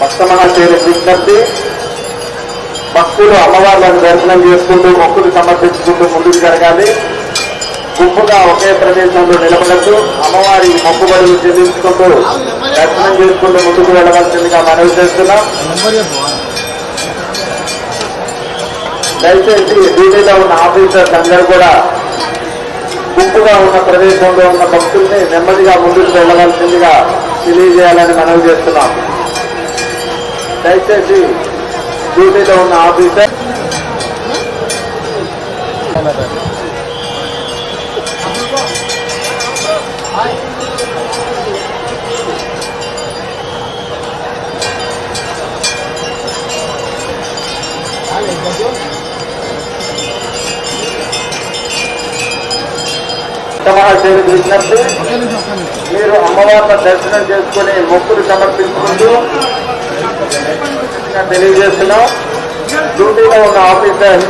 భక్తమహాశైలి విజ్ఞప్తి భక్తులు అమ్మవార్లను దర్శనం చేసుకుంటూ మొక్కులు సమర్పించుకుంటూ ముందుకు జరగాలి. గుంపుగా ఒకే ప్రదేశంలో నిలబడుతూ అమ్మవారి మొక్కుబడులు చెల్లించుకుంటూ దర్శనం చేసుకుంటూ ముందుకు వెళ్ళవలసిందిగా మనవి చేస్తున్నాం. దయచేసి డ్యూటీలో ఉన్న ఆఫీసర్స్ అందరూ కూడా గుంపుగా ఉన్న ప్రదేశంలో ఉన్న భక్తుల్ని నెమ్మదిగా ముందుకు వెళ్ళవలసిందిగా తెలియజేయాలని మనవి చేస్తున్నాం. దయచేసి డ్యూటీలో ఉన్న ఆఫీసర్ మహాశైలి విజ్ఞప్తి మీరు అమ్మవారిని దర్శనం చేసుకుని మొక్కులు సమర్పించుకుంటూ తెలియజేస్తున్నాం డ్యూటీలో ఉన్న ఆఫీసర్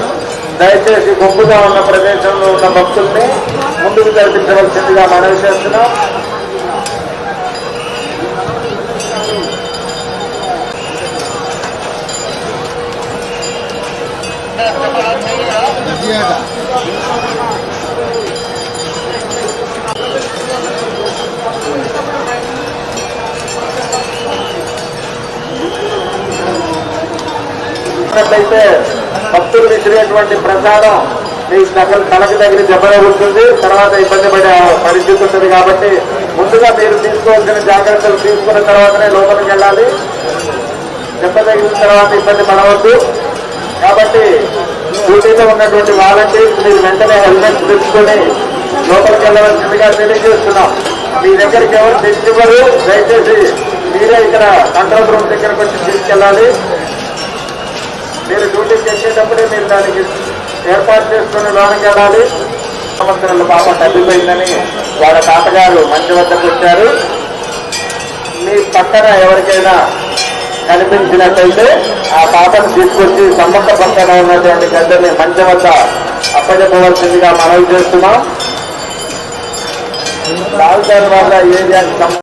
దయచేసి గుంపుగా ఉన్న ప్రదేశంలో ఉన్న భక్తుల్ని ముందుకు జరిపించవలసిందిగా మనవి చేస్తున్నాం. ఉన్నట్లయితే భక్తులు ఇచ్చినటువంటి ప్రసాదం మీ సకల తలకు దగ్గర దెబ్బ ఉంటుంది. తర్వాత ఇబ్బంది పడే పరిస్థితి ఉంటుంది కాబట్టి ముందుగా మీరు తీసుకోవాల్సిన జాగ్రత్తలు తీసుకున్న తర్వాతనే లోపలికి వెళ్ళాలి. దెబ్బ తగిలిన తర్వాత ఇబ్బంది పడవద్దు. కాబట్టి డ్యూటీలో ఉన్నటువంటి వాలంటీర్స్ మీరు వెంటనే హెల్మెట్ తెచ్చుకొని లోపలికి వెళ్ళవలసిందిగా తెలియజేస్తున్నాం. మీ దగ్గరికి ఎవరు తెచ్చివ్వరు దయచేసి మీరే ఇక్కడ కంట్రోల్ రూమ్ దగ్గరకు వచ్చి తీసుకెళ్ళాలి. మీరు డ్యూటీ చేసేటప్పుడే మీరు దానికి ఏర్పాటు చేసుకుని లోనికి వెళ్ళాలి. సంవత్సరాల పాప తగ్గిపోయిందని వాళ్ళ తాతగారు మంచి వద్దకు వచ్చారు. మీ పక్కన ఎవరికైనా కనిపించినట్టయితే ఆ పాపను తీసుకొచ్చి సమ్మక్క పక్కన ఉన్నటువంటి గడ్డని మంచి వద్ద అప్పచెప్పవలసిందిగా మనవి చేస్తున్నాం. రాజధాని వల్ల ఏరియాకి సంబంధించి